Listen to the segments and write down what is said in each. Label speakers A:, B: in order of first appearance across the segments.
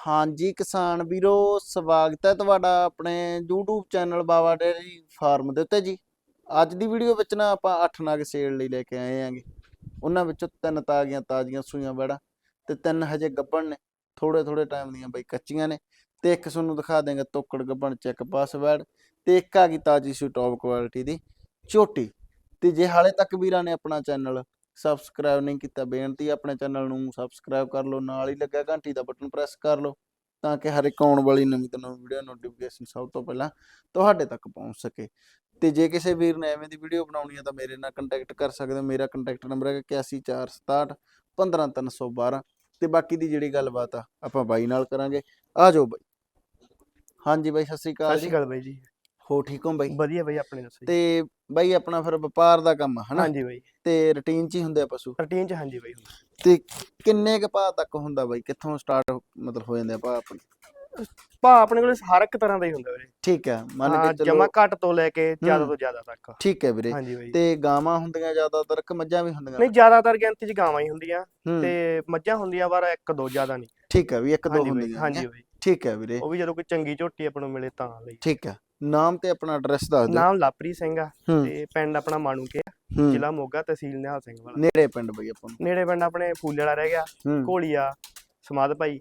A: ਹਾਂਜੀ, ਕਿਸਾਨ ਵੀਰੋ, ਸਵਾਗਤ ਹੈ ਤੁਹਾਡਾ ਆਪਣੇ YouTube channel Bawa dairy farm ਦੇ ਉੱਤੇ ਜੀ। ਅੱਜ ਦੀ ਵੀਡੀਓ ਵਿੱਚ ਨਾ ਆਪਾਂ 8 ਨਗ ਸੇਲ ਲਈ ਲੈ ਕੇ ਆਏ ਆਂਗੇ ਉਹਨਾਂ ਵਿੱਚੋਂ ਤਿੰਨ ਤਾਜ਼ੀਆਂ ਤਾਜ਼ੀਆਂ ਸੂਈਆਂ ਬੜਾ ਤੇ ਤਿੰਨ ਹਜੇ ਗੱਬਣ ਨੇ ਥੋੜੇ ਥੋੜੇ ਟਾਈਮ ਦੀਆਂ ਬਈ ਕੱਚੀਆਂ ਨੇ। ਤੇ ਇੱਕ ਤੁਹਾਨੂੰ ਦਿਖਾ ਦੇਂਗੇ ਤੋਕੜ ਗੱਬਣ ਚੈੱਕ ਪਾਸ ਵੈੜ ਤੇ ਇੱਕ ਆ ਗਈ ਤਾਜ਼ੀ ਸੂ ਟੌਪ ਕੁਆਲਿਟੀ ਦੀ ਝੋਟੀ ਤੇ ਜੇ ਹਾਲੇ ਤੱਕ ਵੀਰਾਂ ਨੇ ਆਪਣਾ ਚੈਨਲ ਸਬਸਕ੍ਰਾਈਬ ਨਹੀਂ ਕੀਤਾ ਬੇਨਤੀ ਹੈ ਆਪਣੇ ਚੈਨਲ ਨੂੰ ਸਬਸਕ੍ਰਾਈਬ ਕਰ ਲਓ ਨਾਲ ਹੀ ਲੱਗਾ ਘੰਟੀ ਦਾ ਬਟਨ ਪ੍ਰੈਸ ਕਰ ਲਓ ਤਾਂ ਕਿ ਹਰ ਇੱਕ ਆਉਣ ਵਾਲੀ ਨਵੀਂ ਤੋਂ ਨਵੀਂ ਵੀਡੀਓ ਨੋਟੀਫਿਕੇਸ਼ਨ ਸਭ ਤੋਂ ਪਹਿਲਾਂ ਤੁਹਾਡੇ ਤੱਕ ਪਹੁੰਚ ਸਕੇ। ਤੇ ਜੇ ਕਿਸੇ ਵੀਰ ਨੇ ਐਵੇਂ ਦੀ ਵੀਡੀਓ ਬਣਾਉਣੀ ਹੈ ਤਾਂ ਮੇਰੇ ਨਾਲ ਕੰਟੈਕਟ ਕਰ ਸਕਦੇ ਹੋ ਮੇਰਾ ਕੰਟੈਕਟ ਨੰਬਰ ਹੈ 814667 15312 ਤੇ ਬਾਕੀ ਦੀ ਜਿਹੜੀ ਗੱਲਬਾਤ ਆ ਆਪਾਂ ਬਾਈ ਨਾਲ ਕਰਾਂਗੇ। ਆ ਜਾਓ ਬਾਈ। ਹਾਂਜੀ ਬਾਈ ਸਤਿ ਸ਼੍ਰੀ
B: ਸਤਿ
A: ਅਕਾਲ
B: ਸ਼੍ਰੀ
A: ਜੀ
B: ਅਕਾਲ ਬਾਈ ਜੀ।
A: ਹੋ ਠੀਕ ਹੋ ਬਾਈ?
B: ਵਧੀਆ ਬਾਈ ਆਪਣੇ ਦੱਸੋ ਜੀ।
A: ਤੇ ਬਾਈ ਆਪਣਾ ਫਿਰ ਵਪਾਰ ਦਾ ਕੰਮ ਆ ਹਨਾ?
B: ਹਾਂਜੀ ਬਾਈ।
A: ਤੇ ਰੁਟੀਨ ਚ ਹੀ ਹੁੰਦੇ ਆ ਪਸ਼ੂ?
B: ਰੂਟੀਨ ਚ ਹਾਂਜੀ ਬਾਈ।
A: ਤੇ ਕਿੰਨੇ ਕ ਭਾਅ ਤੱਕ ਹੁੰਦਾ ਬਾਈ? ਕਿੱਥੋਂ ਸਟਾਰਟ ਮਤਲਬ ਹੋ ਜਾਂਦੇ ਆ ਭਾਅ ਆਪਣੇ?
B: ਭਾ ਆਪਣੇ ਕੋਲ ਹਰ ਇੱਕ ਤਰ੍ਹਾਂ ਦਾ ਹੀ ਹੁੰਦਾ ਵੀਰੇ।
A: ਠੀਕ ਹੈ ਮੰਨ
B: ਹਾਂ
A: ਕੇ
B: ਜਮਾ
A: ਚਲੋ
B: ਘੱਟ ਤੋਂ ਲੈ ਕੇ ਜ਼ਿਆਦਾ। ਤੋਂ ਜ਼ਿਆਦਾ ਤੱਕ।
A: ਠੀਕ ਹੈ ਵੀਰੇ।
B: ਹਾਂਜੀ ਬਾਈ।
A: ਤੇ ਗਾਵਾਂ ਹੁੰਦੀਆਂ ਜ਼ਿਆਦਾਤਰ ਕਿ ਮੱਝਾਂ ਵੀ ਹੁੰਦੀਆਂ?
B: ਨਹੀਂ ਜ਼ਿਆਦਾਤਰ ਗਿਣਤੀ ਚ ਗਾਵਾਂ ਹੀ ਹੁੰਦੀਆਂ।
A: ਹੂੰ,
B: ਤੇ ਮੱਝਾਂ ਹੁੰਦੀਆਂ ਪਰ ਇੱਕ ਦੋ ਜ਼ਿਆਦਾ ਨਹੀਂ।
A: ਠੀਕ ਹੈ ਵੀ ਇੱਕ ਦੋ
B: ਹਾਂਜੀ ਬਾਈ
A: ਹੁੰਦੀਆਂ
B: ਹਾਂਜੀ। ਬਾਈ।
A: ਠੀਕ ਹੈ ਵੀਰੇ।
B: ਉਹ ਵੀ ਜਦੋਂ ਕੋਈ ਚੰਗੀ ਝੋਟੀ ਆਪਾਂ ਨੂੰ ਮਿਲੇ ਤਾਂ ਲਈ।
A: ਠੀਕ ਹੈ ਨਾਮ ਤੇ ਆਪਣਾ ਐਡਰੈਸ ਦੱਸ ਦਿਓ।
B: ਨਾਮ ਲਾਪਰੀ ਸਿੰਘ ਆ
A: ਹੂੰ,
B: ਤੇ ਪਿੰਡ ਆਪਣਾ ਮਾਣੂਕੇ ਆ,
A: ਹੂੰ,
B: ਜ਼ਿਲ੍ਹਾ ਮੋਗਾ ਤਹਿਸੀਲ ਨਿਹਾਲ ਸਿੰਘ ਵਾਲਾ।
A: ਨੇੜੇ ਪਿੰਡ ਬਈ ਆਪਾਂ ਨੂੰ।
B: ਨੇੜੇ ਪਿੰਡ ਆਪਣੇ ਫੂਲੇ ਵਾਲਾ ਰਹਿ ਗਿਆ
A: ਹੂੰ।
B: ਘੋਲੀਆ ਸਮਾਦ ਭਾਈ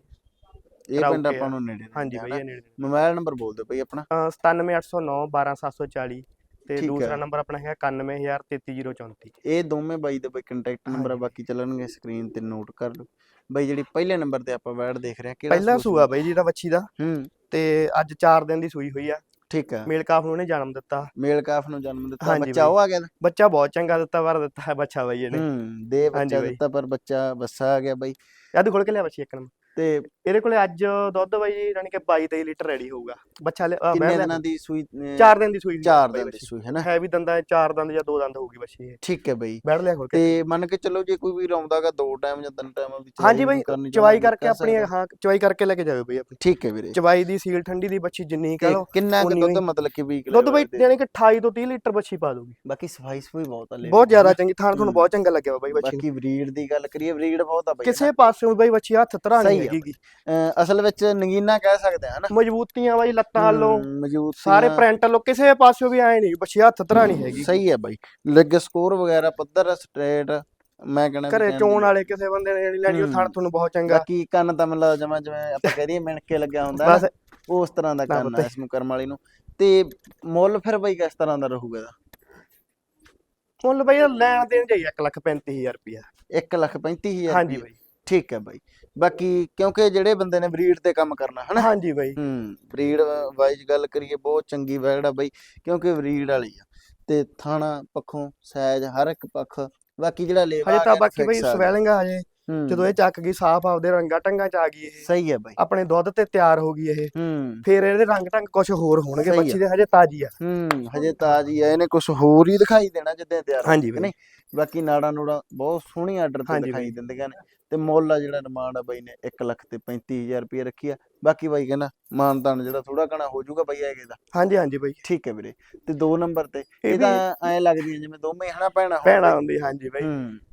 A: ਇਹ ਪਿੰਡ। ਆਪਾਂ ਨੂੰ ਨੇੜੇ
B: ਹਾਂਜੀ
A: ਰਹਿੰਦਾ ਹੈ
B: ਇਹ ਨੇੜੇ।
A: ਮੋਬਾਈਲ ਨੰਬਰ ਬੋਲ ਦਿਓ ਬਈ ਆਪਣਾ।
B: ਅਹ 97809 12740 ਤੇ
A: ਠੀਕ ਹੈ।
B: ਦੂਸਰਾ ਨੰਬਰ ਆਪਣਾ ਹੈਗਾ 91133034
A: ਇਹ ਦੋਵੇਂ ਬਾਈ ਦੇ ਬਈ ਕੰਟੈਕਟ ਨੰਬਰ ਆ
B: ਹਾਂਜੀ।
A: ਬਾਕੀ ਚੱਲਣਗੇ ਸਕਰੀਨ ਤੇ ਨੋਟ ਕਰ ਲਓ। ਬਾਈ ਜਿਹੜੀ ਪਹਿਲੇ ਨੰਬਰ ਤੇ ਆਪਾਂ ਵੈਡ ਦੇਖ ਰਹੇ ਹਾਂ ਕਿਹੜਾ
B: ਪਹਿਲਾ ਸੂਆ ਬਾਈ ਜੀ ਦਾ ਵੱਛੀ ਦਾ।
A: ਹੂੰ।
B: ਤੇ ਅੱਜ 4 ਦਿਨ ਦੀ ਸੂਈ ਹੋਈ ਆ।
A: ਠੀਕ ਹੈ
B: ਮੇਲ ਕਾਫ ਨੂੰ ਉਹਨੇ ਜਨਮ ਦਿੱਤਾ
A: ਮੇਲ ਕਾਫ ਨੂੰ ਜਨਮ ਦਿੱਤਾ
B: ਹਾਂਜੀ
A: ਬੱਚਾ। ਉਹ ਆ ਗਿਆ?
B: ਬੱਚਾ ਬਹੁਤ ਚੰਗਾ ਦਿੱਤਾ ਵਰ ਦਿੱਤਾ ਹੈ ਬੱਚਾ ਬਾਈ ਇਹਨੇ
A: ਹੂੰ ਦੇ ਬੱਚਾ। ਦਿੱਤਾ ਪਰ ਬੱਚਾ ਬੱਸਾ ਆ ਗਿਆ ਬਾਈ
B: ਯਾਦ ਖੋਲ ਕੇ ਲਿਆ ਬੱਚੀ ਇੱਕ ਨੰਬਰ
A: ਤੇ
B: ਇਹਦੇ ਕੋਲੇ ਅੱਜ ਦੁੱਧ ਬਾਈ ਜੀ ਯਾਨੀ ਕਿ 22 23 ਲੀਟਰ ਰੈਡੀ ਹੋਊਗਾ। ਬੱਚਾ
A: ਕਿੰਨੇ ਦਿਨਾਂ ਦੀ ਸੂਈ ਅਹ,
B: ਚਾਰ ਦਿਨ ਦੀ ਸੂਈ ਹੋਈ ਆ
A: ਚਾਰ
B: ਬਾਈ
A: ਦਿਨ ਦੀ। ਸੂਈ ਹੈ ਨਾ
B: ਹੈ ਵੀ ਦੰਦਾਂ ਚਾਰ ਦੰਦ ਜਾਂ ਦੋ ਦੰਦ ਹੋਊਗੀ ਬੱਚੀ ਇਹ।
A: ਠੀਕ ਹੈ ਬਈ।
B: ਬੈਠ ਲਿਆ ਖੋਲ ਕੇ।
A: ਤੇ ਮੰਨ ਕੇ ਚੱਲੋ ਜੇ ਕੋਈ ਵੀ ਆਉਂਦਾਗਾ ਦੋ ਟਾਈਮ ਜਾਂ ਤਿੰਨ ਟਾਈਮ ਵੀ
B: ਹਾਂਜੀ ਬਾਈ, ਚਵਾਈ ਕਰਕੇ
A: ਕਰ
B: ਆਪਣੀ। ਹਾਂ ਚਵਾਈ ਕਰਕੇ ਲੈ ਕੇ ਜਾਓ ਬਈ ਆਪਣੀ।
A: ਠੀਕ ਹੈ ਵੀਰੇ।
B: ਚਵਾਈ ਦੀ ਸੀਲ ਠੰਡੀ ਦੀ ਬੱਚੀ ਜਿੰਨੀ ਕਹ ਲਓ
A: ਕਿੰਨਾ ਕੁ ਦੁੱਧ। ਮਤਲਬ ਕਿ 20
B: ਦੁੱਧ ਬਾਈ ਯਾਨੀ ਕਿ 28 ਤੋਂ 30 ਲੀਟਰ ਬੱਚੀ ਪਾ ਦੂਗੀ
A: ਬਾਕੀ ਸਫ਼ਾਈ ਸਫੂਈ ਬਹੁਤ ਆ ਲੈ
B: ਬਹੁਤ ਜ਼ਿਆਦਾ ਚੰਗੀ ਥਾਣ ਤੁਹਾਨੂੰ। ਬਹੁਤ ਚੰਗਾ ਲੱਗਿਆ ਬਾਈ ਬੱਚੀ।
A: ਬਾਕੀ ਬਰੀਡ ਦੀ ਗੱਲ ਕਰੀਏ ਬਰੀਡ ਬਹੁਤ ਆ ਬਾਈ
B: ਕਿਸੇ ਪਾਸਿਓਂ ਬਾਈ ਬੱਚੀ ਹੱਥ ਧਰਾ ਹੈਗੀ
A: ਅਹ ਅਸਲ ਵਿੱਚ ਨਗੀਨਾ ਕਹਿ ਸਕਦੇ ਆ ਹਨਾ?
B: ਮਜ਼ਬੂਤੀਆਂ ਬਾਈ ਲੱਤਾਂ ਵੱਲੋਂ।
A: ਮੌਜੂਦ
B: ਸਾਰੇ ਪ੍ਰਿੰਟ ਵੱਲੋਂ ਕਿਸੇ ਪਾਸਿਓਂ ਵੀ ਆਏ ਨਹੀਂ ਬੱਚੀ ਹੱਥ ਧਰਾ ਨਹੀਂ ਹੈਗੀ।
A: ਸਹੀ ਹੈ ਬਾਈ। ਲੈਗ ਸਕੋਰ ਵਗੈਰਾ ਪੱਧਰ ਸਟ੍ਰੇਟ ਮੈਂ ਕਹਿੰਦਾ
B: ਘਰੇ ਚੋਣ ਵਾਲੇ ਕਿਸੇ ਬੰਦੇ ਨੇ ਨਹੀਂ ਲੈਣੀ ਉਹ ਥਾਣ। ਤੁਹਾਨੂੰ ਬਹੁਤ ਚੰਗਾ।
A: ਬਾਕੀ ਕੰਨ ਤਾਂ ਮਤਲਬ ਜਮਾ ਜਿਵੇਂ ਆਪਾਂ ਕਹਿ ਦਈਏ ਮਿਣ ਕੇ ਲੱਗਿਆ ਹੁੰਦਾ
B: ਬਸ।
A: ਉਸ ਤਰ੍ਹਾਂ ਦਾ ਕੰਨ ਆ
B: ਪਤਾ।
A: ਇਸ ਨੂੰ ਕਰਮ ਵਾਲੀ ਨੂੰ। ਤੇ ਮੁੱਲ ਫਿਰ ਬਾਈ ਕਿਸ ਤਰ੍ਹਾਂ ਦਾ ਰਹੂਗਾ ਇਹਦਾ?
B: ਮੁੱਲ ਬਾਈ ਲੈਣ ਦੇਣ ਜਾਈ 135000 ਰੁਪਿਆ
A: 1 ਲੱਖ 35000
B: ਹਾਂਜੀ ਬਾਈ।
A: ਠੀਕ ਹੈ ਬਾਈ। ਬਾਕੀ ਕਿਉਂਕਿ ਜਿਹੜੇ ਬੰਦੇ ਨੇ ਬਰੀਡ ਤੇ ਕੰਮ ਕਰਨਾ ਹਨਾ?
B: ਹਾਂਜੀ ਬਾਈ।
A: ਹੂੰ ਬਰੀਡ ਵਾਈਜ਼ ਗੱਲ ਕਰੀਏ ਬਹੁਤ ਚੰਗੀ ਵੈੜ ਆ ਬਾਈ ਕਿਉਂਕਿ ਬਰੀਡ ਵਾਲੀ ਆ। ਤੇ ਥਾਣਾ ਪੱਖੋਂ ਸਾਈਜ਼ ਹਰ ਇੱਕ ਪੱਖ। ਬਾਕੀ ਜਿਹੜਾ ਲੇਵਾ
B: ਹਜੇ ਤਾਂ ਬਾਕੀ ਬਾਈ ਸਵੈਲਿੰਗ ਆ ਹਜੇ।
A: ਜਦੋਂ
B: ਇਹ ਚੱਕ ਗਈ ਸਾਫ਼ ਆਪਦੇ ਰੰਗਾ ਟੰਗਾ ਚ ਆ ਗਈ ਇਹ।
A: ਸਹੀ ਹੈ ਬਾਈ।
B: ਆਪਣੇ ਦੁੱਧ ਤੇ ਤਿਆਰ ਹੋ ਗਈ ਇਹ।
A: ਹੂੰ।
B: ਫੇਰ ਇਹਦੇ ਰੰਗ ਢੰਗ ਕੁਝ ਹੋਰ ਹੋਣਗੇ। ਬੱਚੀ ਦੇ ਹਜੇ ਤਾਜੀ ਆ।
A: ਹੂੰ ਹਜੇ ਤਾਜੀ ਆ ਇਹਨੇ ਕੁਝ ਹੋਰ ਹੀ ਦਿਖਾਈ ਦੇਣਾ ਜਿੱਦਾਂ ਤਿਆਰ
B: ਹਾਂਜੀ ਬਾਈ।
A: ਬਾਕੀ ਨਾੜਾ ਨੂੜਾ ਬਹੁਤ ਸੋਹਣੀ ਆਰਡਰ ਤੇ ਦਿਖਾਈ। ਦਿੰਦੀਆਂ ਨੇ। ਤੇ ਮੁੱਲ ਆ ਜਿਹੜਾ ਡਿਮਾਂਡ ਆ ਬਾਈ ਨੇ 1 ਲੱਖ ਤੇ 35000 ਰੁਪਏ ਰੱਖੀ ਆ। ਬਾਕੀ ਬਾਈ ਕਹਿੰਦਾ ਮਾਨਤਾਨ ਜਿਹੜਾ ਥੋੜਾ ਘਣਾ ਹੋ ਜਾਊਗਾ ਬਾਈ ਹੈਗੇ ਦਾ।
B: ਹਾਂਜੀ ਹਾਂਜੀ ਬਾਈ।
A: ਠੀਕ ਹੈ ਵੀਰੇ ਤੇ ਦੋ ਨੰਬਰ ਤੇ
B: ਇਹ
A: ਇਹ
B: ਵੀ
A: ਤਾਂ ਐ ਲੱਗਦੀਆਂ ਜਿਵੇਂ ਦੋਵੇਂ ਹਨਾ ਭੈਣਾ
B: ਭੈਣਾ। ਹੁੰਦੀ ਹਾਂਜੀ ਬਾਈ।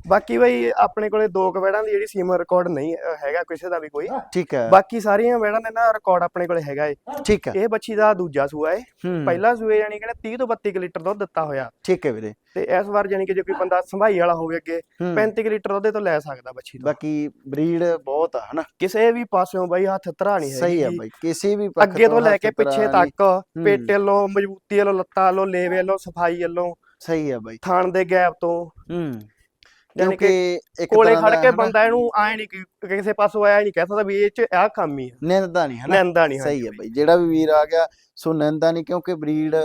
B: ਬਾਕੀ ਬਾਈ ਆਪਣੇ ਕੋਲੇ ਦੋ ਕੁ ਵੈੜਾਂ ਦੀ ਜਿਹੜੀ ਸੀਮਾ ਰਿਕਾਰਡ ਨਹੀਂ ਹੈਗਾ ਕਿਸੇ ਦਾ ਵੀ ਕੋਈ।
A: ਠੀਕ ਹੈ।
B: ਬਾਕੀ ਸਾਰੀਆਂ ਵੈੜਾਂ ਦੇ ਨਾ ਰਿਕਾਰਡ ਆਪਣੇ ਕੋਲੇ ਹੈਗਾ ਏ।
A: ਠੀਕ ਹੈ।
B: ਇਹ ਬੱਚੀ ਦਾ ਦੂਜਾ ਸੂਆ ਏ। ਪਹਿਲਾ ਸੂਏ ਯਾਨੀ ਕਿ 30 ਤੋਂ 32 ਕੁ ਲੀਟਰ ਦੁੱਧ ਦਿੱਤਾ ਹੋਇਆ।
A: ਠੀਕ ਹੈ ਵੀਰੇ।
B: ਤੇ ਇਸ ਵਾਰ ਯਾਨੀ ਕਿ ਜੇ ਕੋਈ ਬੰਦਾ ਸੰਭਾਈ ਵਾਲਾ ਹੋਵੇ ਅੱਗੇ
A: ਹੂੰ।
B: 35 ਕੁ ਲੀਟਰ ਉਹਦੇ ਤੋਂ ਲੈ ਸਕਦਾ ਬੱਚੀ ਤੋਂ।
A: ਬਾਕੀ ਬਰੀਡ ਬਹੁਤ ਆ ਹਨਾ?
B: ਕਿਸੇ ਵੀ ਪਾਸਿਓਂ ਬਾਈ ਹੱਥ ਧਰਾ ਨਹੀਂ
A: ਸਹੀ ਆ ਬਾਈ ਕਿਸੇ ਵੀ ਪੱਖ
B: ਅੱਗੇ ਤੋਂ ਲੈ ਕੇ ਪਿੱਛੇ। ਤੱਕ ਪੇਟੇ ਵੱਲੋਂ ਮਜ਼ਬੂਤੀ ਵੱਲੋਂ ਲੱਤਾਂ ਵੱਲੋਂ ਲੇਵੇ ਵੱਲੋਂ ਸਫ਼ਾਈ ਵੱਲੋਂ
A: ਸਹੀ ਆ ਬਾਈ।
B: ਥਾਣ ਦੇ ਗੈਪ ਤੋਂ।
A: ਹੂੰ।
B: ਯਾਨੀ ਕਿ
A: ਕਿਉਂਕਿ ਇੱਕ
B: ਕੋਲੇ ਖੜ ਕੇ ਬੰਦਾ ਇਹਨੂੰ ਆਏ ਨਹੀਂ ਕਿਸੇ ਪਾਸੋਂ ਆਇਆ ਨਹੀਂ ਕਹਿ ਸਕਦਾ ਵੀ ਇਹ ਚ ਆਹ ਕੰਮ ਹੀ ਆ।
A: ਨਿੰਦਦਾ ਨਹੀਂ ਹਨਾ?
B: ਲੈਂਦਾ ਨਹੀਂ
A: ਸਹੀ ਹੈ ਬਾਈ ਜਿਹੜਾ ਵੀ ਵੀਰ ਆ ਗਿਆ ਸੋ ਨਿੰਦਦਾ ਨਹੀਂ ਕਿਉਂਕਿ ਬਰੀਡ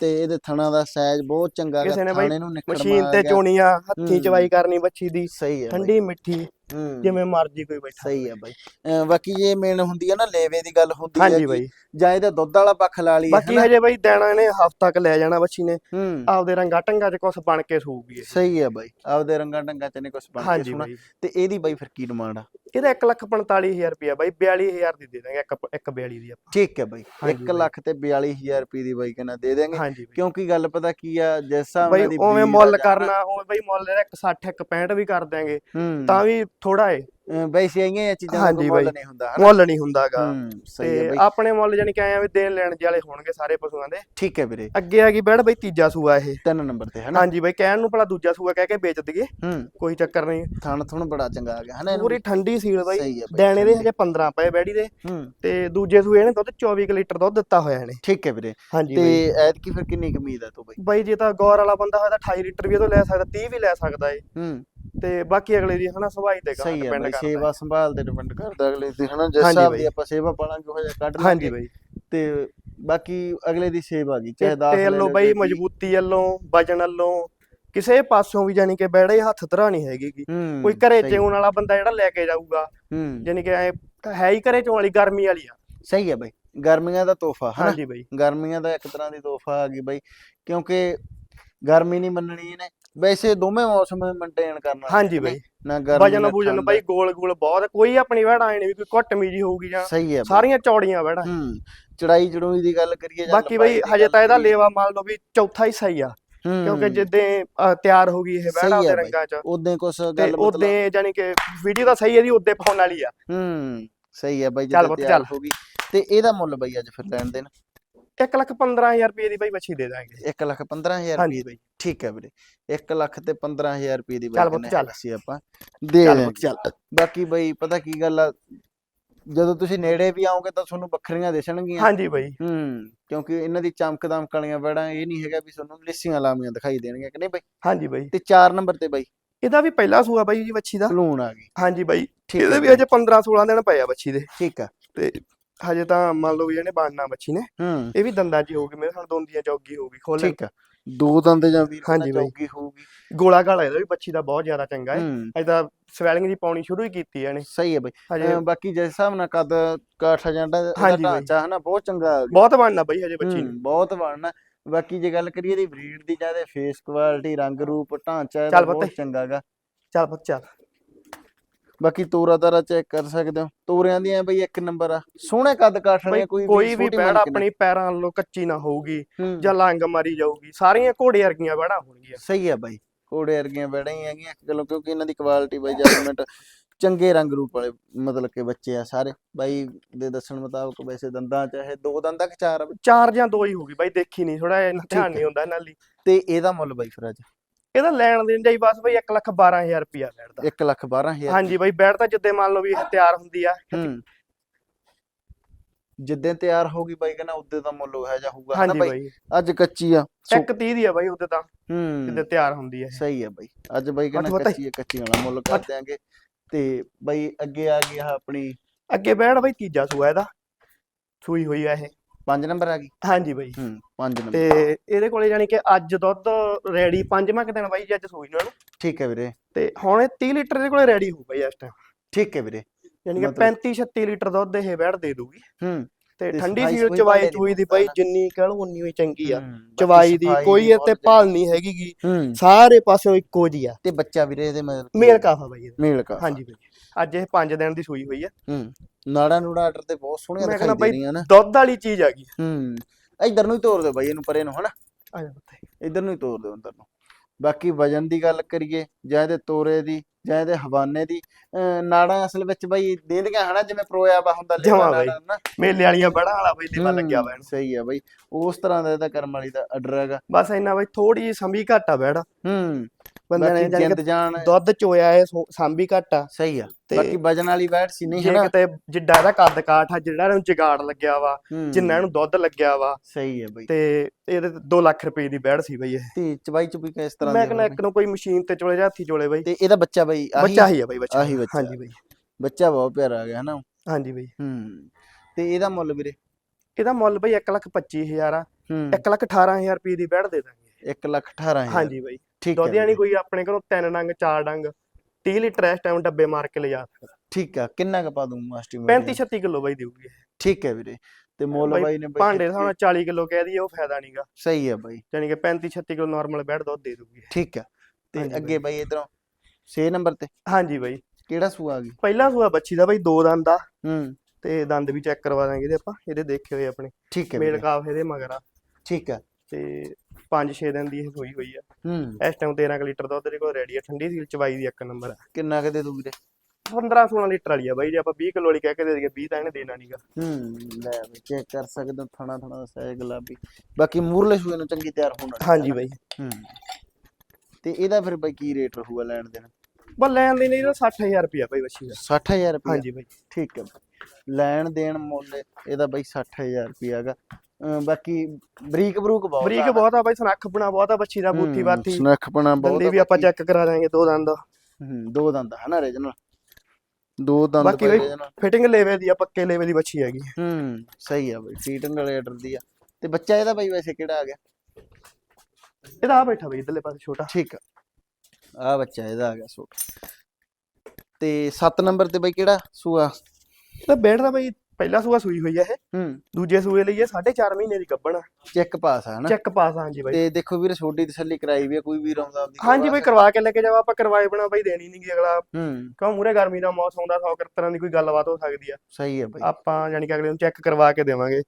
A: ਤੇ ਇਹਦੇ ਥਣਾ ਦਾ ਸਾਈਜ਼ ਬਹੁਤ ਚੰਗਾ ਗਾ
B: ਕਿਸੇ ਨੇ ਬਾਈ
A: ਥਾਣੇ ਨੂੰ ਨਿਖੜ
B: ਮਸ਼ੀਨ ਤੇ ਚੋਣੀ ਆ ਹੱਥੀ
A: ਹੂੰ।
B: ਚਵਾਈ ਕਰਨੀ ਬੱਚੀ ਦੀ
A: ਸਹੀ ਹੈ ਬਾਈ।
B: ਠੰਡੀ ਮਿੱਠੀ
A: ਹੂੰ।
B: ਜਿਵੇਂ ਮਰਜ਼ੀ ਕੋਈ ਬੈਠਾ
A: ਸਹੀ ਹੈ ਬਾਈ। ਅਹ ਬਾਕੀ ਜੇ ਮੇਨ ਹੁੰਦੀ ਹੈ ਨਾ ਲੇਵੇ ਦੀ ਗੱਲ ਹੁੰਦੀ ਹੈ
B: ਹਾਂਜੀ
A: ਕਿ
B: ਬਾਈ।
A: ਜਾਂ ਇਹਦਾ ਦੁੱਧ ਵਾਲਾ ਪੱਖ ਲਾ ਲਈ
B: ਬਾਕੀ ਹਜੇ ਬਾਈ ਦੇਣਾ ਇਹਨੇ ਹਫ਼ਤਾ ਕ ਲੈ ਜਾਣਾ ਬੱਚੀ ਨੇ।
A: ਹੂੰ।
B: ਆਪਦੇ ਰੰਗਾ ਟੰਗਾ ਚ ਕੁਛ ਬਣ ਕੇ ਸੂਗੀ ਇਹ।
A: ਸਹੀ ਹੈ ਬਾਈ। ਆਪਦੇ ਰੰਗਾਂ ਢੰਗਾਂ ਚ ਨੇ ਕੁਝ ਬਣ ਕੇ
B: ਹਾਂਜੀ
A: ਸੁਣਾ।
B: ਬਾਈ।
A: ਤੇ ਇਹਦੀ ਬਾਈ ਫਿਰ ਕੀ ਡਿਮਾਂਡ ਆ?
B: ਇਹਦਾ 1,45,000 ਰੁਪਇਆ ਬਾਈ 42000 ਦੀ ਦੇ ਦਾਂਗੇ ਇੱਕ ਇੱਕ 42 ਦੀ ਆਪਾਂ।
A: ਠੀਕ ਹੈ ਬਾਈ।
B: ਹਾਂਜੀ
A: 1
B: ਬਾਈ।
A: ਲੱਖ ਤੇ 42000 ਰੁਪਏ ਦੀ ਬਾਈ ਕਹਿੰਦਾ ਦੇ ਦੇਂਗੇ।
B: ਹਾਂਜੀ ਬਾਈ।
A: ਕਿਉਂਕਿ ਗੱਲ ਪਤਾ ਕੀ ਆ ਜਿਸ
B: ਬਾਈ ਉਵੇਂ
A: ਆ
B: ਮੁੱਲ ਕਰਨਾ ਉਵੇਂ ਬਾਈ ਮੁੱਲ ਇਹਦਾ 160 165 ਵੀ ਕਰ ਦਿਆਂਗੇ। ਤਾਂ ਵੀ ਥੋੜਾ ਏ।
A: ਵੈਸੇ ਆਈਆਂ ਇਹ ਚੀਜ਼ਾਂ ਦਾ
B: ਹਾਂਜੀ
A: ਮੁੱਲ। ਨਹੀਂ ਹੁੰਦਾ ਹਨਾ?
B: ਮੁੱਲ ਨਹੀਂ ਹੁੰਦਾਗਾ।
A: ਹੂੰ ਸਹੀ ਹੈ
B: ਤੇ
A: ਬਾਈ।
B: ਆਪਣੇ ਮੁੱਲ ਜਾਨੀ ਕਿ ਆਏ ਆ ਵੀ ਦੇਣ ਲੈਣ ਜਿਹੇ ਵਾਲੇ ਹੋਣਗੇ ਸਾਰੇ ਪਸ਼ੂਆਂ ਦੇ।
A: ਠੀਕ ਹੈ ਵੀਰੇ।
B: ਅੱਗੇ ਆ ਗਈ ਬੈੜ ਬਈ ਤੀਜਾ ਸੂਆ ਇਹ।
A: ਤਿੰਨ ਨੰਬਰ ਤੇ ਹਨਾ?
B: ਹਾਂਜੀ ਬਈ ਕਹਿਣ ਨੂੰ ਭਲਾ ਦੂਜਾ ਸੂਆ ਕਹਿ ਕੇ ਵੇਚ ਦਈਏ।
A: ਹੂੰ।
B: ਕੋਈ ਚੱਕਰ ਨਹੀਂ।
A: ਥਣ ਥਣ ਬੜਾ ਚੰਗਾ ਆ ਗਿਆ ਹਨਾ ਇਹਨੂੰ?
B: ਪੂਰੀ ਠੰਡੀ ਸੀਲ ਬਈ।
A: ਸਹੀ ਹੈ ਬਾਈ
B: ਦੇਣੇ ਦੇ ਹਜੇ 15 ਪਏ ਬੈੜੀ ਦੇ।
A: ਹੂੰ।
B: ਤੇ ਦੂਜੇ ਸੂਏ ਨੇ ਦੁੱਧ 24 ਕੁ ਲੀਟਰ ਦੁੱਧ ਦਿੱਤਾ ਹੋਇਆ ਇਹਨੇ।
A: ਠੀਕ ਹੈ ਵੀਰੇ।
B: ਹਾਂਜੀ
A: ਤੇ
B: ਬਈ।
A: ਐਤਕੀ ਫਿਰ ਕਿੰਨੀ ਕੁ ਉਮੀਦ ਹੈ ਤੂੰ ਬਾਈ?
B: ਬਈ ਜੇ ਤਾਂ ਗੌਰ ਵਾਲਾ ਬੰਦਾ ਹੋਇਆ ਤਾਂ 28 ਲੀਟਰ ਵੀ ਇਹ ਤੋਂ ਲੈ ਸਕਦਾ 30 ਵੀ ਲੈ ਸਕਦਾ ਏ।
A: ਹੂੰ।
B: ਤੇ ਬਾਕੀ ਅਗਲੇ ਦੀ ਹਨਾ ਸਵਾਈ ਤੇ
A: ਸਹੀ ਹੈ ਬਾਈ ਸੇਵਾ ਸੰਭਾਲ ਤੇ ਡਿਪੈਂਡ ਕਰਦਾ ਅਗਲੇ ਦੀ ਹਨਾ? ਜਿਸ
B: ਹਾਂਜੀ
A: ਹਿਸਾਬ। ਦੀ ਆਪਾਂ ਸੇਵਾ ਪਾਲਾਂਗੇ ਉਹ ਜਿਹਾ ਕੱਢ
B: ਹਾਂਜੀ
A: ਲਾਂਗੇ।
B: ਬਈ।
A: ਤੇ ਬਾਕੀ ਅਗਲੇ ਦੀ ਸੇਵਾ ਗਈ ਚਾਹੇ 10
B: ਤੇ ਵੱਲੋਂ ਬਈ ਮਜ਼ਬੂਤੀ ਵੱਲੋਂ ਵਜਨ ਵੱਲੋਂ ਕਿਸੇ ਪਾਸੋਂ ਵੀ ਜਾਨੀ ਕਿ ਬੈੜੇ ਹੱਥ ਧਰਾ ਨਹੀਂ ਹੈਗੀ।
A: ਹੂੰ
B: ਕੋਈ ਘਰੇ ਚੇਉਣ ਵਾਲਾ ਬੰਦਾ ਜਿਹੜਾ ਲੈ ਕੇ ਜਾਊਗਾ
A: ਹੂੰ।
B: ਜਾਨੀ ਕਿ ਐ ਹੈ ਹੀ ਘਰੇ ਚੋਂ ਵਾਲੀ ਗਰਮੀ ਵਾਲੀ ਆ।
A: ਸਹੀ ਹੈ ਬਾਈ। ਗਰਮੀਆਂ ਦਾ ਤੋਹਫਾ ਹਨਾ?
B: ਹਾਂਜੀ ਬਈ।
A: ਗਰਮੀਆਂ ਦਾ ਇੱਕ ਤਰ੍ਹਾਂ ਦੀ ਤੋਹਫਾ ਆ ਗਈ ਬਾਈ ਕਿਉਂਕਿ ਗਰਮੀ ਨਹੀਂ ਮੰਨਣੀ ਇਹਨੇ। ਵੈਸੇ ਦੋਵੇਂ ਮੌਸਮ ਮੇਨਟੇਨ ਕਰਨਾ
B: ਹਾਂਜੀ ਬਈ
A: ਨਾ ਗਰਮੀ
B: ਵਜਨ ਬੁਜਨ। ਬਈ ਗੋਲ ਗੋਲ ਬਹੁਤ ਕੋਈ ਆਪਣੀ ਆਏ ਨਹੀਂ ਵੀ ਕੋਈ ਘੁੱਟ ਮੀਜੀ ਹੋਊਗੀ ਜਾਂ
A: ਸਹੀ ਹੈ।
B: ਸਾਰੀਆਂ ਚੌੜੀਆਂ ਵਹਿੜਾਂ
A: ਹੂੰ ਚੜਾਈ ਚੜੂਈ ਦੀ ਗੱਲ ਕਰੀਏ ਜਾਂ
B: ਬਾਕੀ ਬਈ
A: ਦੀ
B: ਹਜੇ ਤਾਂ ਇਹਦਾ। ਲੇਵਾ ਮੰਨ ਲਓ ਵੀ ਚੌਥਾ ਹਿੱਸਾ ਹੀ ਆ
A: ਹੂੰ,
B: ਕਿਉਂਕਿ ਜਿੱਦੇ ਤਿਆਰ ਹੋ ਗਈ ਇਹ ਉਹਦੇ
A: ਬਈ।
B: ਰੰਗਾਂ ਚ
A: ਉਦੋਂ ਕੁਛ ਗੱਲ ਮਤਲਬ
B: ਉਹਦੇ ਜਾਨੀ ਕਿ ਵੀਡੀਓ ਤਾਂ ਸਹੀ ਇਹਦੀ ਉਹਦੇ ਪਾਉਣ ਵਾਲੀ ਆ
A: ਹੂੰ ਸਹੀ ਹੈ ਬਾਈ ਜਦੋਂ ਤਿਆਰ। ਹੋ ਗਈ ਤੇ ਇਹਦਾ ਮੁੱਲ ਬਾਈ ਅੱਜ ਫਿਰ ਲੈਣ ਦੇਣ
B: 1 ਲੱਖ 15000 ਰੁਪਏ ਦੀ ਬਈ ਬੱਚੀ ਦੇ ਦਾਂਗੇ।
A: 1 ਲੱਖ 15000
B: ਹਾਂਜੀ
A: ਰੁਪਏ ਠੀਕ ਹੈ ਵੀਰੇ। 1 ਲੱਖ ਤੇ 15000 ਰੁਪਏ ਦੀ
B: ਚੱਲ
A: ਬਾਈ
B: ਪੁੱਤ, ਚੱਲ।
A: ਅਸੀਂ ਆਪਾਂ। ਦੇ
B: ਚੱਲ
A: ਦਿਆਂਗੇ।
B: ਪੁੱਤ, ਚੱਲ।
A: ਬਾਕੀ ਬਈ ਪਤਾ ਕੀ ਗੱਲ ਆ? ਜਦੋਂ ਤੁਸੀਂ ਨੇੜੇ ਵੀ ਆਓਗੇ ਤਾਂ ਤੁਹਾਨੂੰ ਵੱਖਰੀਆਂ ਦਿਸਣਗੀਆਂ।
B: ਹਾਂਜੀ ਬਈ।
A: ਹੂੰ ਕਿਉਂਕਿ ਇਹਨਾਂ ਦੀ ਚਮਕ ਦਮਕ ਵਾਲੀਆਂ ਵੜਾਂ ਇਹ ਨਹੀਂ ਹੈਗਾ ਵੀ ਤੁਹਾਨੂੰ ਲਿੱਸੀਆਂ ਲਾਮੀਆਂ ਦਿਖਾਈ ਦੇਣਗੀਆਂ ਕਿ ਨਹੀਂ ਬਈ?
B: ਹਾਂਜੀ ਬਈ।
A: ਤੇ 4 ਨੰਬਰ ਤੇ ਬਈ।
B: ਇਹਦਾ ਵੀ ਪਹਿਲਾ ਸੂਆ ਬਾਈ ਜੀ ਬੱਚੀ ਦਾ।
A: ਸਲੂਨ ਆ ਗਈ।
B: ਹਾਂਜੀ ਬਾਈ। ਇਹਦੇ ਵੀ ਅਜੇ 15 16 ਦਿਨ ਪਏ ਆ ਬੱਚੀ ਦੇ।
A: ਠੀਕ ਆ।
B: ਤੇ ਹਜੇ ਤਾਂ ਮੰਨ ਲਓ ਵੀ ਇਹਨੇ ਬਾਣਨਾ ਬੱਚੀ ਨੇ।
A: ਹੂੰ।
B: ਇਹ ਵੀ ਦੰਦਾਂ 'ਚ ਹੀ ਹੋਊਗੀ ਮੇਰੇ ਸਾਨੂੰ ਦੋਂਦੀਆਂ ਚੌਗੀ ਹੋਊਗੀ ਖੋਲ
A: ਠੀਕ ਆ। ਦੋ ਦੰਦ ਜਾਂ ਵੀਰ
B: ਹਾਂਜੀ ਬਈ।
A: ਚੌਗੀ ਹੋਊਗੀ।
B: ਗੋਲਾ ਗਾਲਾ ਇਹਦਾ ਵੀ ਬੱਚੀ ਦਾ ਬਹੁਤ ਜ਼ਿਆਦਾ ਚੰਗਾ ਹੈ।
A: ਹੂੰ।
B: ਅਜੇ ਤਾਂ ਸਵੈਲਿੰਗ ਦੀ ਪਾਉਣੀ ਸ਼ੁਰੂ ਹੀ ਕੀਤੀ ਹੈ ਇਹਨੇ।
A: ਸਹੀ ਹੈ ਬਈ।
B: ਹਜੇ
A: ਅਹ ਬਾਕੀ ਜਿਸ ਹਿਸਾਬ ਨਾਲ ਕੱਦ ਕਾਠ ਏਜੰਡਾ ਇਹਦਾ
B: ਹਾਂਜੀ ਬਈ।
A: ਢਾਂਚਾ ਹਨਾ ਬਹੁਤ ਚੰਗਾ
B: ਬਹੁਤ ਬਣਨਾ ਬਈ ਹਜੇ ਬੱਚੀ ਨੂੰ।
A: ਹੂੰ, ਬਹੁਤ ਬਣਨਾ। ਬਾਕੀ ਜੇ ਗੱਲ ਕਰੀਏ ਇਹਦੀ ਬਰੀਡ ਦੀ ਜਾਂ ਇਹਦੇ ਫੇਸ ਕੁਆਲਿਟੀ ਰੰਗ ਰੂਪ ਢਾਂਚਾ ਇਹਦਾ
B: ਚੱਲ ਪੁੱਤ।
A: ਬਹੁਤ ਚੰਗਾ ਗਾ।
B: ਚੱਲ ਪੁੱਤ ਚੱਲ।
A: ਬਾਕੀ ਤੋਰਾ ਤਾਰਾ ਚੈੱਕ ਕਰ ਸਕਦੇ ਹੋ। ਤੋਰਿਆਂ ਦੀਆਂ ਬਈ ਇੱਕ ਨੰਬਰ ਆ। ਸੋਹਣੇ ਕੱਦ ਕਾਠ
B: ਬਈ
A: ਵਾਲੀਆਂ ਕੋਈ
B: ਕੋਈ ਵੀ ਬੈੜ। ਆਪਣੀ ਪੈਰਾਂ ਨਾਲੋਂ ਕੱਚੀ ਨਾ ਹੋਊਗੀ ਜਾਂ ਲੰਗ ਮਾਰੀ ਜਾਊਗੀ। ਸਾਰੀਆਂ ਘੋੜੇ ਵਰਗੀਆਂ ਬੈੜਾਂ ਹੋਣਗੀਆਂ।
A: ਸਹੀ ਆ ਬਾਈ। ਘੋੜੇ ਵਰਗੀਆਂ ਬੈੜਾਂ ਹੀ ਹੈਗੀਆਂ ਇੱਕ ਗੱਲੋਂ ਕਿਉਂਕਿ ਇਹਨਾਂ ਦੀ ਕੁਆਲਿਟੀ ਬਾਈ ਜਜਮੈਂਟ ਚੰਗੇ ਰੰਗ ਰੂਪ ਵਾਲੇ ਮਤਲਬ ਕਿ ਬੱਚੇ ਆ ਸਾਰੇ। ਬਾਈ ਦੇ ਦੱਸਣ ਮੁਤਾਬਕ ਵੈਸੇ ਦੰਦਾਂ ਚਾਹੇ ਦੋ ਦੰਦਾਂ ਕਿ ਚਾਰ।
B: ਚਾਰ ਜਾਂ ਦੋ ਹੀ ਹੋਊਗੀ ਬਾਈ ਦੇਖੀ ਨਹੀਂ ਥੋੜਾ ਧਿਆਨ। ਨਹੀਂ ਹੁੰਦਾ ਇਹਨਾਂ ਲਈ।
A: ਤੇ ਇਹਦਾ ਮੁੱਲ ਬਾਈ ਫਿਰ ਅੱਜ?
B: ਇਹਦਾ ਲੈਣ ਦੇਣ ਜਾਈ ਬਸ ਬਈ 1 ਲੱਖ 12000 ਰੁਪਿਆ ਬੈੜ ਦਾ।
A: 1 ਲੱਖ 12000
B: ਹਾਂਜੀ ਬਾਈ ਬੈੜ ਤਾਂ ਜਿੱਦੇ ਮੰਨ ਲਓ ਵੀ ਤਿਆਰ ਹੁੰਦੀ ਆ।
A: ਹੂੰ। ਜਿੱਦਾਂ ਤਿਆਰ ਹੋਗੀ ਬਾਈ ਕਹਿੰਦਾ ਉਦੋਂ ਦਾ ਮੁੱਲ ਉਹ ਜਾ ਹੋਊਗਾ। ਹਨਾ ਬਾਈ ਅੱਜ ਕੱਚੀ ਆ। ਸੋ-
B: ਇੱਕ 30 ਦੀ ਆ ਬਾਈ ਉਹਦੇ ਤਾਂ ਜਿੱਦੇ
A: ਹੂੰ
B: ਤਿਆਰ ਹੁੰਦੀ ਆ।
A: ਸਹੀ ਆ ਬਾਈ। ਅੱਜ ਬਾਈ ਕਹਿੰਦਾ ਕੱਚੀ ਆ ਕੱਚੀ ਵਾਲਾ ਮੁੱਲ ਕਰ ਦਿਆਂਗੇ। ਤੇ ਬਾਈ ਅੱਗੇ ਆ ਗਈ ਆ ਆਪਣੀ
B: ਅੱਗੇ ਬੈੜ ਬਾਈ ਤੀਜਾ ਸੂਆ ਇਹਦਾ। ਸੂਈ ਹੋਈ ਆ ਇਹ।
A: 5 ਨੰਬਰ ਆ ਗਈ?
B: ਹਾਂਜੀ ਬਾਈ।
A: ਹੂੰ 5 ਨੰਬਰ।
B: ਤੇ ਇਹਦੇ ਕੋਲੇ ਜਾਨੀ ਕਿ ਅੱਜ ਦੁੱਧ ਰੈਡੀ ਪੰਜਵਾਂ ਕੁ ਦਿਨ ਬਾਈ ਜੀ ਅੱਜ ਸੂਈ ਨੂੰ
A: ਠੀਕ ਹੈ ਵੀਰੇ।
B: ਤੇ ਹੁਣ ਇਹ 30 ਲੀਟਰ ਦੇ ਕੋਲੇ ਰੈਡੀ ਹੋਊ ਬਾਈ ਇਸ ਟਾਈਮ
A: ਠੀਕ ਹੈ ਵੀਰੇ।
B: ਯਾਨੀ ਕਿ
A: ਮਤਲਬ-
B: 35 36 ਲੀਟਰ ਦੁੱਧ ਇਹ ਬੈੜ ਦੇ ਦੂਗੀ
A: ਹੂੰ।
B: ਤੇ ਠੰਡੀ ਸੀਲ ਚਵਾਈ ਚੂਈ ਦੀ ਬਾਈ। ਜਿੰਨੀ ਕਹਿ ਲਓ ਉਨੀ ਹੀ ਚੰਗੀ ਆ। ਚਵਾਈ ਦੀ ਕੋਈ ਇੱਥੇ। ਭਾਲ ਨਹੀਂ ਹੈਗੀ ਸਾਰੇ ਪਾਸਿਓਂ ਇੱਕੋ ਜੀ ਆ।
A: ਤੇ ਬੱਚਾ ਵੀਰੇ ਇਹਦੇ ਮਤਲਬ
B: ਮੇਲ? ਕਾਫਾ ਬਾਈ।
A: ਮੇਲ ਕਾ
B: ਹਾਂਜੀ ਬਾਈ। ਅੱਜ ਇਹ 5 ਦਿਨ ਦੀ ਸੂਈ ਹੋਈ ਆ।
A: ਹੂੰ ਨਾੜਾ ਨੂੜਾ ਆਰਡਰ ਤੇ ਬਹੁਤ ਸੋਹਣੀਆਂ ਦਿਖਾਈ ਦੇ ਰਹੀਆਂ ਨਾ।
B: ਦੁੱਧ ਵਾਲੀ ਚੀਜ਼ ਆ ਗਈ।
A: ਹੂੰ ਇਧਰ ਨੂੰ ਹੀ ਤੋਰ ਦਿਓ ਬਾਈ ਇਹਨੂੰ ਪਰੇ ਨੂੰ ਹਨਾ?
B: ਆ ਜਾ ਪੁੱਤ।
A: ਇਧਰ ਨੂੰ ਹੀ ਤੋਰ ਦਿਓ ਅੰਦਰ ਨੂੰ। ਬਾਕੀ ਵਜਨ ਦੀ ਗੱਲ ਕਰੀਏ ਜਾਂ ਇਹਦੇ ਤੋਰੇ ਦੀ ਜਾਂ ਇਹਦੇ ਹਵਾਨੇ ਦੀ ਨਾੜਾਂ ਅਸਲ ਵਿੱਚ ਬਾਈ ਦੇਂਦੀਆਂ ਹਨਾ? ਜਿਵੇਂ ਪ੍ਰੋਇਆ ਵਾ ਹੁੰਦਾ ਲੇਵਾ। ਨਾੜਾਂ ਨਾ
B: ਮੇਲੇ ਵਾਲੀਆਂ ਬੜਾ ਵਾਲਾ ਬਾਈ ਲੇਵਾ ਲੱਗਿਆ ਵਾ
A: ਸਹੀ ਆ ਬਾਈ। ਉਸ ਤਰ੍ਹਾਂ ਦਾ ਇਹਦਾ ਕਰਮ ਵਾਲੀ ਦਾ ਆਰਡਰ ਹੈਗਾ।
B: ਬਸ ਇੰਨਾ ਬਾਈ ਥੋੜੀ ਜਿਹੀ ਸੰਭੀ ਘੱਟ ਬੈੜਾ
A: ਹੂੰ
B: ਬੰਦੇ ਨੇ
A: ਬਾਕੀ
B: ਜਾਣੀ
A: ਜਿੰਦ
B: ਕਿ
A: ਜਾਨ
B: ਦੁੱਧ ਚੋਇਆ ਇਹ ਸੋ- ਸੰਭੀ ਘੱਟ ਆ।
A: ਸਹੀ ਆ।
B: ਤੇ
A: ਬਾਕੀ ਵਜਨ ਵਾਲੀ ਬੈਠ ਸੀ ਨਹੀਂ
B: ਜੇ
A: ਹਨਾ?
B: ਕਿਤੇ ਜਿੱਡਾ ਇਹਦਾ ਕੱਦ ਕਾਠ ਆ ਜਿਹੜਾ ਇਹਨੂੰ ਜਗਾੜ ਲੱਗਿਆ ਵਾ
A: ਹੂੰ,
B: ਜਿੰਨਾ ਇਹਨੂੰ ਦੁੱਧ ਲੱਗਿਆ ਵਾ
A: ਸਹੀ ਹੈ ਬਾਈ।
B: ਤੇ ਇਹਦੇ 2 ਲੱਖ ਰੁਪਏ ਦੀ ਬੈੜ ਸੀ ਬਾਈ ਇਹ।
A: ਤੇ ਚਬਾਈ ਚੁਬੀ ਕਿਸ ਤਰ੍ਹਾਂ
B: ਮੈਂ
A: ਦੀ
B: ਕਹਿੰਦਾ? ਇੱਕ ਨੂੰ ਕੋਈ ਮਸ਼ੀਨ ਤੇ ਚੋਲੇ ਜਾਂ ਹੱਥੀ ਚੋਲੇ ਬਾਈ।
A: ਤੇ ਇਹਦਾ ਬੱਚਾ ਬਾਈ ਆਹੀ
B: ਬੱਚਾ ਹੀ ਆ ਬਾਈ ਬੱਚਾ।
A: ਆਹੀ ਬੱਚਾ।
B: ਹਾਂਜੀ ਬਾਈ।
A: ਬੱਚਾ ਬਹੁਤ ਪਿਆਰਾ ਆ ਗਿਆ ਹਨਾ?
B: ਹਾਂਜੀ ਬਾਈ।
A: ਹੂੰ। ਤੇ ਇਹਦਾ ਮੁੱਲ ਵੀਰੇ?
B: ਇਹਦਾ ਮੁੱਲ ਬਾਈ 1 ਲੱਖ 25000 ਆ।
A: ਹੂੰ।
B: 1 ਲੱਖ 18000 ਰੁਪਏ ਦੀ ਬੈੜ ਦੇ ਦਾਂਗੇ।
A: 1 ਲੱਖ 18000
B: ਹਾਂਜੀ ਬਾਈ।
A: ਠੀਕ ਹੈ ਵੀਰੇ,
B: ਕੋਈ ਆਪਣੇ ਘਰੋਂ ਤਿੰਨ ਡੰਗ ਚਾਰ ਡੰਗ 30 ਲੀਟਰ ਇਸ ਟਾਈਮ ਡੱਬੇ ਮਾਰ ਕੇ ਲਿਜਾ ਸਕਦਾ
A: ਠੀਕ ਆ ਕਿੰਨਾ ਕ ਪਾ ਦੂੰ ਮਾਸਟਰ
B: 35 36 ਕਿਲੋ ਬਾਈ ਦੇਊਗੀ।
A: ਠੀਕ ਹੈ ਵੀਰੇ ਤੇ ਮੁੱਲ
B: ਬਾਈ,
A: ਨੇ
B: ਭਾਂਡੇ ਦੇ ਹਿਸਾਬ ਨਾਲ 40 ਕਿਲੋ ਕਹਿ ਦਈਏ ਉਹ ਫਾਇਦਾ ਨਹੀਂਗਾ
A: ਸਹੀ ਹੈ ਬਾਈ।
B: ਯਾਨੀ ਕਿ 35 36 ਕਿਲੋ ਨਾਰਮਲ ਬੈੜ ਦੁੱਧ ਦੇ ਦੂਗੀ।
A: ਠੀਕ ਆ ਤੇ ਅੱਗੇ ਬਾਈ। ਇਧਰੋਂ 6 ਨੰਬਰ ਤੇ?
B: ਹਾਂਜੀ ਬਾਈ।
A: ਕਿਹੜਾ ਸੂਆ ਆ ਗਈ
B: ਪਹਿਲਾ ਸੂਆ ਬੱਚੀ ਦਾ ਬਾਈ ਦੋ ਦੰਦ ਆ।
A: ਹੂੰ।
B: ਤੇ ਦੰਦ ਵੀ ਚੈੱਕ ਕਰਵਾ ਦਾਂਗੇ ਇਹਦੇ ਆਪਾਂ ਇਹਦੇ ਦੇਖੇ ਹੋਏ ਆਪਣੇ।
A: ਠੀਕ ਹੈ
B: ਮੇਲ ਕਾਫ ਇਹਦੇ ਮਗਰ ਆ।
A: ਠੀਕ ਆ।
B: ਤੇ 5-6 ਦਿਨ ਦੀ ਇਹ ਹੋਈ ਹੋਈ ਆ।
A: ਹੂੰ।
B: ਇਸ ਟਾਈਮ 13 ਕੁ ਲੀਟਰ ਦੁੱਧ ਦੇ ਕੋਲ ਰੈਡੀ ਆ ਠੰਡੀ ਸੀਲ ਚਵਾਈ ਦੀ ਇੱਕ ਨੰਬਰ ਆ।
A: ਕਿੰਨਾ ਕਦੇ ਦੂ ਵੀਰੇ
B: 15 16 ਲੀਟਰ ਵਾਲੀ ਆ ਬਾਈ ਜੇ ਆਪਾਂ 20 ਕਿਲੋ ਵਾਲੀ ਕਹਿ ਕੇ ਦੇ ਦਈਏ 20 ਤਾਂ ਇਹਨੇ ਦੇਣਾ ਨਹੀਂਗਾ
A: ਹੂੰ ਲੈ ਬਈ ਚੈੱਕ ਕਰ ਸਕਦੇ ਥਣਾ ਥਣਾ ਦਾ ਸਾਈਜ਼ ਗੁਲਾਬੀ। ਬਾਕੀ ਮੂਰਲੇ ਸੂਏ ਨੂੰ ਚੰਗੀ ਤਿਆਰ ਹੋਣ
B: ਹਾਂਜੀ ਬਾਈ।
A: ਹੂੰ। ਤੇ ਇਹਦਾ ਫਿਰ ਬਈ ਕੀ ਰੇਟ ਰਹੂਗਾ ਲੈਣ ਦੇਣ?
B: ਬਸ ਲੈਣ ਦੇ ਨਹੀਂ ਤਾਂ 60000 ਰੁਪਿਆ ਬਾਈ ਬੱਚੀ ਦਾ।
A: 60000 ਰੁਪਏ
B: ਹਾਂਜੀ ਬਾਈ।
A: ਠੀਕ ਹੈ। ਲੈਣ ਦੇਣ ਮੁੱਲ ਇਹਦਾ ਬਈ 60000 ਰੁਪਏ ਹੈਗਾ। ਬਾਕੀ ਬਰੀਕ ਬਰੂਕ ਬਹੁਤ
B: ਬਰੀਕ ਬਹੁਤ ਆ ਬਾਈ ਸਨੱਖ ਬਣਾ ਬਹੁਤ ਆ ਬੱਚੀ ਦਾ ਬੂਥੀ ਬਾਥੀ
A: ਸੁਨੱਖਪਣਾ ਬਹੁਤ
B: ਦੰਦੀ
A: ਆ
B: ਵੀ ਆਪਾਂ। ਚੈੱਕ ਕਰਾ ਦਾਂਗੇ ਦੋ ਦੰਦ।
A: ਹੂੰ ਦੋ ਦੰਦ ਹੈ ਨਾ ਰੀਜਨਲ ਦੋ ਦੰਦ
B: ਬਾਕੀ ਬਈ-। ਫਿਟਿੰਗ ਲੈਵੇ ਦੀ ਆ ਪੱਕੇ ਲੈਵੇ ਦੀ ਬੱਚੀ ਹੈਗੀ।
A: ਹੂੰ ਸਹੀ ਆ ਬਈ ਫੀਟਨ ਵਾਲੇ ਆਰਡਰ ਦੀ ਆ। ਤੇ ਬੱਚਾ ਇਹਦਾ ਬਈ ਵੈਸੇ ਕਿਹੜਾ ਆ ਗਿਆ?
B: ਇਹਦਾ ਆ ਬੈਠਾ ਬਈ ਇਧਰਲੇ ਪਾਸੇ ਛੋਟਾ।
A: ਠੀਕ ਆ। ਆ ਬੱਚਾ ਇਹਦਾ ਆ ਗਿਆ ਸੂਟ ਤੇ 7 ਨੰਬਰ ਤੇ ਬਈ ਕਿਹੜਾ? ਸੂਆ।
B: ਇਹਦਾ ਬੈਠਦਾ ਬਈ ਪਹਿਲਾ ਸੂਆ ਸੂਈ ਹੋਈ ਆ ਇਹ
A: ਹੂੰ।
B: ਦੂਜੇ ਸੂਏ ਲਈ ਇਹ 4.5 ਮਹੀਨੇ ਦੀ ਗੱਬਣ
A: ਚੈੱਕ ਪਾਸ ਆ ਹਨਾ?
B: ਚੈੱਕ ਪਾਸ ਹਾਂਜੀ ਬਾਈ।
A: ਤੇ ਦੇਖੋ ਵੀਰ ਛੋਟੀ ਤਸੱਲੀ ਕਰਾਈ ਵੀ ਆ ਕੋਈ ਵੀਰ ਆਉਂਦਾ ਆਪਦੀ
B: ਹਾਂਜੀ ਬਈ ਕਰਵਾ ਕੇ ਲੈ ਕੇ ਜਾਵਾ ਆਪਾਂ ਕਰਵਾਏ ਬਣਾ ਬਾਈ ਦੇਣੀ ਨਹੀਂਗੀ ਅਗਲਾ।
A: ਹੂੰ।
B: ਕਿਉਂ ਮੂਰੇ ਗਰਮੀ ਦਾ ਮੌਸਮ ਦਾ ਸੌ ਤਰ੍ਹਾਂ ਦੀ ਕੋਈ ਗੱਲਬਾਤ ਹੋ ਸਕਦੀ ਆ।
A: ਸਹੀ ਆ ਬਈ।
B: ਆਪਾਂ ਯਾਨੀ ਕਿ ਅਗਲੇ ਨੂੰ ਚੈੱਕ ਕਰਵਾ ਕੇ ਦੇਵਾਂਗੇ।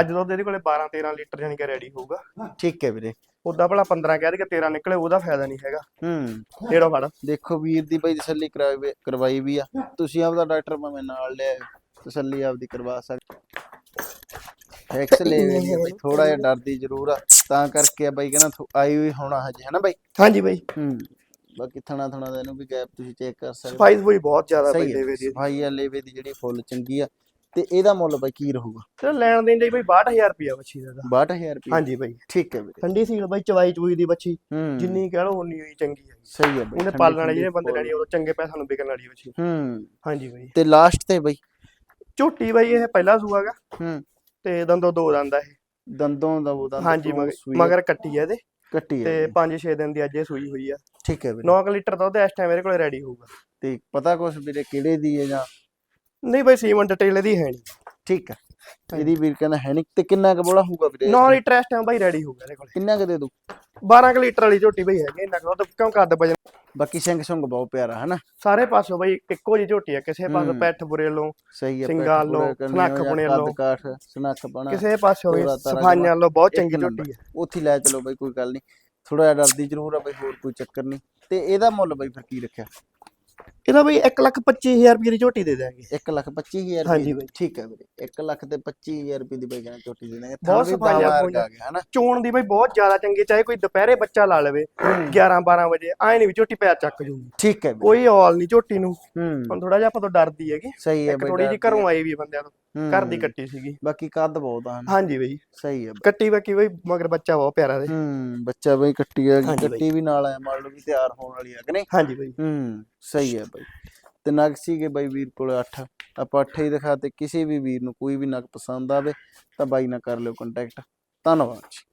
B: ਅੱਜ ਦੁੱਧ ਇਹਦੇ ਕੋਲੇ 12 13 ਲੀਟਰ ਯਾਨੀ ਕਿ ਰੈਡੀ ਹੋਊਗਾ।
A: ਠੀਕ ਹੈ ਵੀਰੇ।
B: ਉਦਾਂ ਭਲਾ 15 ਕਹਿ ਦੇ ਕਿ 13 ਨਿਕਲੇ ਉਹਦਾ ਫਾਇਦਾ ਨਹੀਂ ਹੈਗਾ।
A: ਹੂੰ।
B: ਜਿਹੜਾ ਫੜ।
A: ਦੇਖੋ ਵੀਰ ਦੀ ਬਈ ਤਸੱਲੀ ਕਰਾਈ ਵੀ- ਕਰਵਾਈ ਵੀ ਆ। ਤੁਸੀਂ ਆਪਦਾ ਡਾਕਟਰ ਭਾਵੇਂ ਨਾਲ ਲੈ ਆਇਓ, ਤਸੱਲੀ ਆਪਦੀ ਕਰਵਾ ਸਕਦੇ ਐਕਸ ਲੈ ਵੀ ਆ ਬਈ ਥੋੜਾ ਜਿਹਾ ਡਰਦੀ ਜ਼ਰੂਰ ਆ। ਤਾਂ ਕਰਕੇ ਆ ਬਈ ਕਹਿੰਦਾ ਆਈ ਹੋਈ ਹੋਣਾ ਹਜੇ ਹਨਾ ਬਈ?
B: ਹਾਂਜੀ ਬਾਈ।
A: ਹੂੰ। ਬਾਕੀ ਥਣਾ ਥਣਾ ਦਾ ਇਹਨੂੰ ਵੀ ਗੈਪ ਤੁਸੀਂ ਚੈੱਕ ਕਰ ਸਕਦੇ ਹੋ।
B: ਸਫ਼ਾਈ ਸਫੂਈ ਬਹੁਤ ਜ਼ਿਆਦਾ ਬਾਈ
A: ਹੈ
B: ਦੇਵੇ ਦੀ।
A: ਸਫ਼ਾਈ ਆ ਲੇਵੇ ਦੀ ਜਿਹੜੀ ਫੁੱਲ ਚੰਗੀ ਆ। ਤੇ ਇਹਦਾ ਮੁੱਲ ਬਈ ਕੀ ਰਹੂਗਾ?
B: ਤੇ ਲੈਣ ਦੇਣ ਲਈ ਬਾਈ 62000 ਰੁਪਿਆ ਬੱਚੀ ਦਾ
A: 62000 ਰੁਪਏ
B: ਹਾਂਜੀ ਬਾਈ।
A: ਠੀਕ ਹੈ ਵੀਰੇ।
B: ਠੰਡੀ ਸੀਲ ਬਾਈ ਚਵਾਈ ਚੂਈ ਦੀ ਬੱਚੀ।
A: ਹੂੰ।
B: ਜਿੰਨੀ ਕਹਿ ਲਓ ਉਨੀ ਹੋਈ ਚੰਗੀ ਹੈ
A: ਸਹੀ ਹੈ ਬਈ
B: ਉਹਨੇ ਪਾਲਣ ਵਾਲੀ ਜਿਹੜੇ ਬੰਦੇ। ਲੈਣੀ ਉਹ ਚੰਗੇ ਪੈਸਿਆਂ ਨੂੰ ਵਿਕਣ ਵਾਲੀ ਬੱਚੀ।
A: ਹੂੰ।
B: ਹਾਂਜੀ ਬਾਈ।
A: ਤੇ ਲਾਸਟ ਤੇ ਬਈ
B: ਝੋਟੀ ਬਾਈ ਇਹ ਪਹਿਲਾ ਸੂਆਗਾ
A: ਹੂੰ।
B: ਤੇ ਦੰਦੋ ਦੋ ਦੰਦ ਆ ਇਹ।
A: ਦੰਦੋਂ ਦਾ ਉਹਦਾ
B: ਹਾਂਜੀ ਮਗਰ ਮਗਰ ਕੱਟੀ ਆ ਇਹਦੇ।
A: ਕੱਟੀ
B: ਤੇ
A: ਹੈ
B: 5-6 ਦਿਨ ਦੀ ਅੱਜ ਇਹ ਸੂਈ ਹੋਈ ਆ।
A: ਠੀਕ ਹੈ ਵੀਰੇ।
B: 9 ਲੀਟਰ ਦੁੱਧ ਇਸ ਟਾਈਮ ਮੇਰੇ ਕੋਲੇ ਰੈਡੀ ਹੋਊਗਾ।
A: ਤੇ ਪਤਾ ਕੁਛ ਵੀਰੇ ਕਿਹੜੇ ਦੀ ਹੈ ਜਾਂ?
B: ਨਹੀਂ ਬਾਈ ਸੀਮਨ ਡਿਟੇਲ ਇਹਦੀ ਹੈ ਨਹੀਂ।
A: ਠੀਕ ਹੈ। ਇਹਦੀ ਵੀਰ ਕਹਿੰਦਾ ਹੈ ਨਹੀਂ ਤੇ ਕਿੰਨਾ ਕੁ ਬੋਲਾ ਹੋਊਗਾ ਵੀਰੇ?
B: 9 ਲੀਟਰ ਇਸ ਟਾਈਮ ਬਾਈ ਰੈਡੀ ਹੋਊਗਾ ਇਹਦੇ ਕੋਲੇ।
A: ਕਿੰਨਾ ਕੁ ਦੇ ਦੂ
B: 12 ਕੁ ਲੀਟਰ ਵਾਲੀ ਝੋਟੀ ਬਈ ਹੈਗੀ ਇੰਨਾ ਕੁ ਕਿਉਂ ਕੱਦ ਵਜਨ
A: ਬਾਕੀ ਸਿੰਘ ਸੁੰਗ ਬਹੁਤ ਪਿਆਰਾ ਹਨਾ?
B: ਸਾਰੇ ਪਾਸੋਂ ਬਈ ਇੱਕੋ ਜਿਹੀ ਝੋਟੀ ਆ ਕਿਸੇ ਪਾਸੋਂ
A: ਹੂੰ।
B: ਪੈਠ ਬੁਰੇ ਵੱਲੋਂ
A: ਸਹੀ ਹੈ
B: ਸਿੰਗਾਂ ਵੱਲੋਂ, ਸਨੱਖ ਬਣੇ ਵੱਲੋਂ।
A: ਕਾਠ ਸਨੱਖ ਬਣਾ
B: ਕਿਸੇ ਪਾਸੋਂ ਸਫਾਈਆਂ ਵੱਲੋਂ ਬਹੁਤ ਚੰਗੀ। ਝੋਟੀ ਆ।
A: ਉੱਥੇ ਹੀ ਲੈ ਚਲੋ ਬਈ ਕੋਈ ਗੱਲ ਨਹੀਂ। ਥੋੜਾ ਜਿਹਾ ਡਰਦੀ ਜ਼ਰੂਰ ਆ ਬਈ ਹੋਰ ਕੋਈ ਚੱਕਰ ਨਹੀਂ। ਤੇ ਇਹਦਾ ਮੁੱਲ ਬਈ ਫਿਰ ਕੀ ਰੱਖਿਆ?
B: ਇਹਦਾ ਬਈ 1 ਲੱਖ 25000 ਰੁਪਏ ਦੀ ਝੋਟੀ ਦੇ ਦਿਆਂਗੇ।
A: 1 ਲੱਖ 25000 ਰੁਪਏ
B: ਹਾਂਜੀ। ਬਾਈ।
A: ਠੀਕ ਹੈ ਵੀਰੇ 1 ਲੱਖ ਤੇ 25000 ਰੁਪਏ ਦੀ ਬਈ ਕਹਿੰਦਾ ਝੋਟੀ ਦੇ ਦਾਂਗੇ
B: ਬਹੁਤ ਹੋਈਆਂ।
A: ਆ ਗਿਆ ਹਨਾ?
B: ਚੋਣ ਦੀ ਬਈ ਬਹੁਤ ਜ਼ਿਆਦਾ ਚੰਗੀ ਚਾਹੇ ਕੋਈ ਦੁਪਹਿਰੇ ਬੱਚਾ ਲਾ ਲਵੇ 11 12 ਵਜੇ ਐ ਨਹੀਂ ਵੀ ਝੋਟੀ ਪੈਰ ਚੱਕ ਜੂਗੀ।
A: ਠੀਕ ਹੈ
B: ਕੋਈ ਔਲ ਨਹੀਂ ਝੋਟੀ ਨੂੰ।
A: ਹੂੰ।
B: ਹੁਣ ਥੋੜਾ ਜਿਹਾ ਆਪਾਂ ਤੋਂ ਡਰਦੀ ਹੈਗੀ।
A: ਸਹੀ ਹੈ ਬਈ
B: ਥੋੜੀ ਜਿਹੀ
A: ਡਰਦੀ
B: ਘਰੋਂ ਆਈ ਵੀ ਬੰਦਿਆਂ ਤੋਂ। ਘਰ ਦੀ ਕੱਟੀ ਸੀਗੀ।
A: ਬਾਕੀ ਕੱਦ ਬਹੁਤ ਆ
B: ਹਾਂਜੀ ਬਈ।
A: ਸਹੀ ਬਈ।
B: ਕੱਟੀ ਬਾਕੀ ਬਈ ਮਗਰ ਬੱਚਾ ਬਹੁਤ ਪਿਆਰਾ ਦੇ
A: ਹੂੰ ਬੱਚਾ ਬਈ ਕੱਟੀ ਆ। ਕੱਟੀ ਵੀ ਨਾਲ ਆ ਮੰਨ ਲਓ ਵੀ ਤਿਆਰ ਹੋਣ ਵਾਲੀ ਆ ਕਿ ਨਹੀਂ?
B: ਹਾਂਜੀ ਬਈ।
A: ਹੂੰ ਸਹੀ ਹੈ ਬਈ। ਤੇ ਨਗ ਸੀਗੇ ਬਾਈ ਵੀਰ ਕੋਲ 8 ਆਪਾਂ 8 ਹੀ ਦਿਖਾਤੇ ਕਿਸੇ ਵੀ ਵੀਰ ਨੂੰ ਕੋਈ ਵੀ ਨਗ ਪਸੰਦ ਆਵੇ ਤਾਂ ਬਾਈ ਨਾਲ ਕਰ ਲਿਓ ਕੰਟੈਕਟ ਧੰਨਵਾਦ ਜੀ।